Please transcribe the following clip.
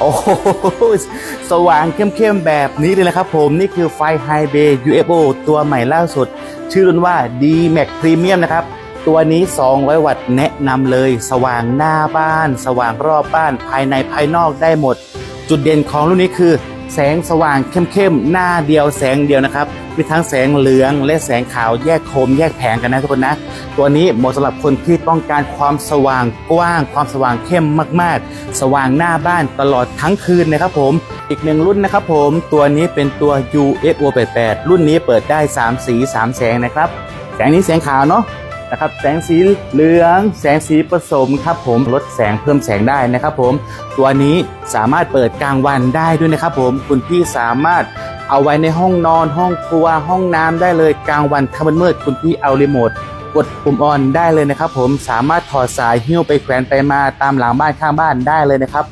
โอ้โหสว่างเข้มๆแบบนี้เลยนะครับผมนี่คือไฟไฮเบย์ UFO ตัวใหม่ล่าสุด ชื่อรุ่นว่า D-Max Premium นะครับ ตัวนี้ 200 วัตต์แนะนำเลย สว่างหน้าบ้าน สว่างรอบบ้านภายในภายนอกได้หมด จุดเด่นของรุ่นนี้คือ แสงสว่างเข้มๆ หน้าเดียวแสงเดียวนะครับ มีทั้งแสงเหลืองและแสงขาวแยกโคมแยกแผงกันนะทุกคนนะ ตัวนี้เหมาะสำหรับคนที่ต้องการความสว่างกว้าง ความสว่างเข้มมากๆ สว่างหน้าบ้านตลอดทั้งคืนนะครับผม อีกหนึ่งรุ่นนะครับผม ตัวนี้เป็นตัว UFO 88 รุ่นนี้เปิดได้ 3 สี 3 แสงนะครับ แสงนี้แสงขาวเนาะ นะครับแสงสีเหลืองแสงสีผสมครับผมลดแสงเพิ่มแสงได้นะครับผมตัวนี้สามารถเปิดกลางวันได้ด้วยนะครับผมคุณพี่สามารถเอาไว้ในห้องนอนห้องครัวห้องน้ำได้เลยกลางวันถ้ามันมืดคุณพี่เอารีโมทกดปุ่มออนได้เลยนะครับผมสามารถถอดสายหิ้วไปแขวนไปมาตามหลังบ้านข้างบ้านได้เลยนะครับ